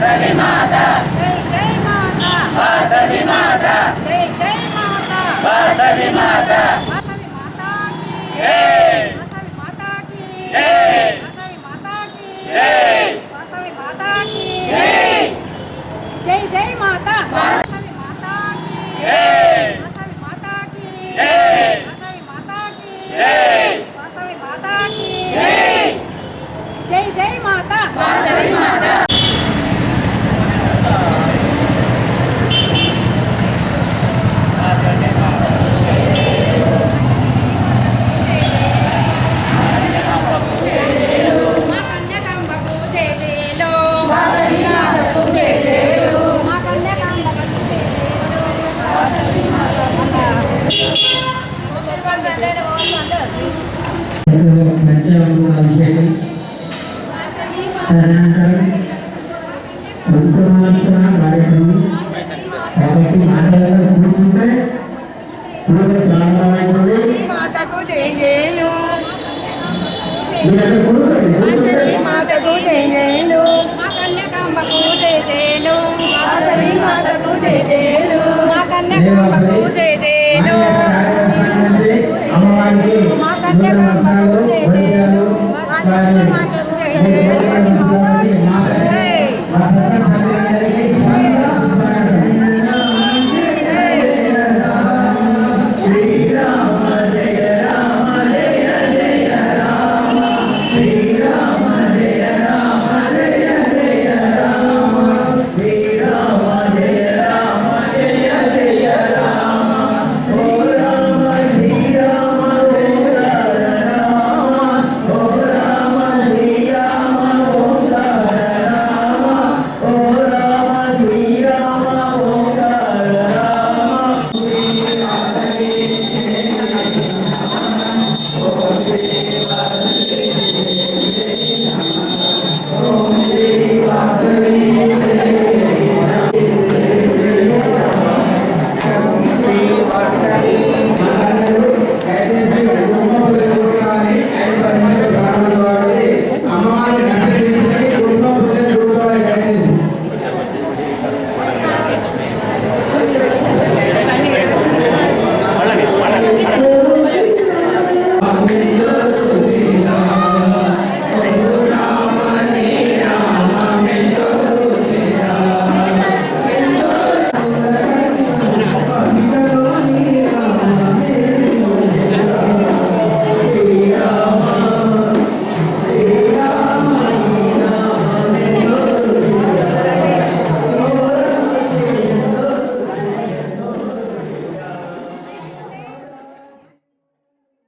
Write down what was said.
వాసవి మాత. వాసవి మాత. వాసవి మాత. తదనంతరం ఉత్తమోత్సవ కార్యక్రమం కాబట్టి మాటలలో కూర్చుంటే పూజ ప్రారంభమైనది మాతకు జయజేలు మాతకు జయజేలు మా కన్యకాంబకు జయజేలు మాతకు జయజేలు మా కన్యకాంబకు